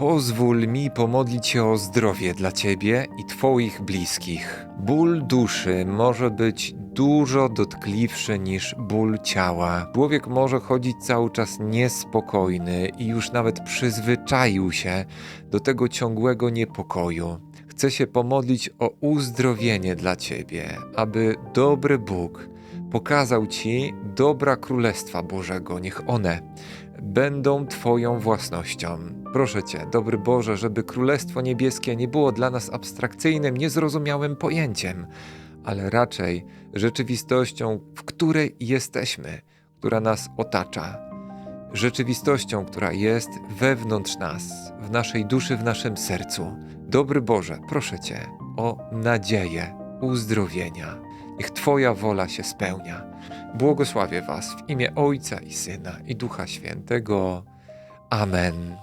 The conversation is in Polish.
Pozwól mi pomodlić się o zdrowie dla Ciebie i Twoich bliskich. Ból duszy może być dużo dotkliwszy niż ból ciała. Człowiek może chodzić cały czas niespokojny i już nawet przyzwyczaił się do tego ciągłego niepokoju. Chcę się pomodlić o uzdrowienie dla Ciebie, aby dobry Bóg pokazał Ci dobra Królestwa Bożego. Niech one będą Twoją własnością. Proszę Cię, dobry Boże, żeby Królestwo Niebieskie nie było dla nas abstrakcyjnym, niezrozumiałym pojęciem, ale raczej rzeczywistością, w której jesteśmy, która nas otacza. Rzeczywistością, która jest wewnątrz nas, w naszej duszy, w naszym sercu. Dobry Boże, proszę Cię o nadzieję uzdrowienia. Niech Twoja wola się spełnia. Błogosławię Was w imię Ojca i Syna i Ducha Świętego. Amen.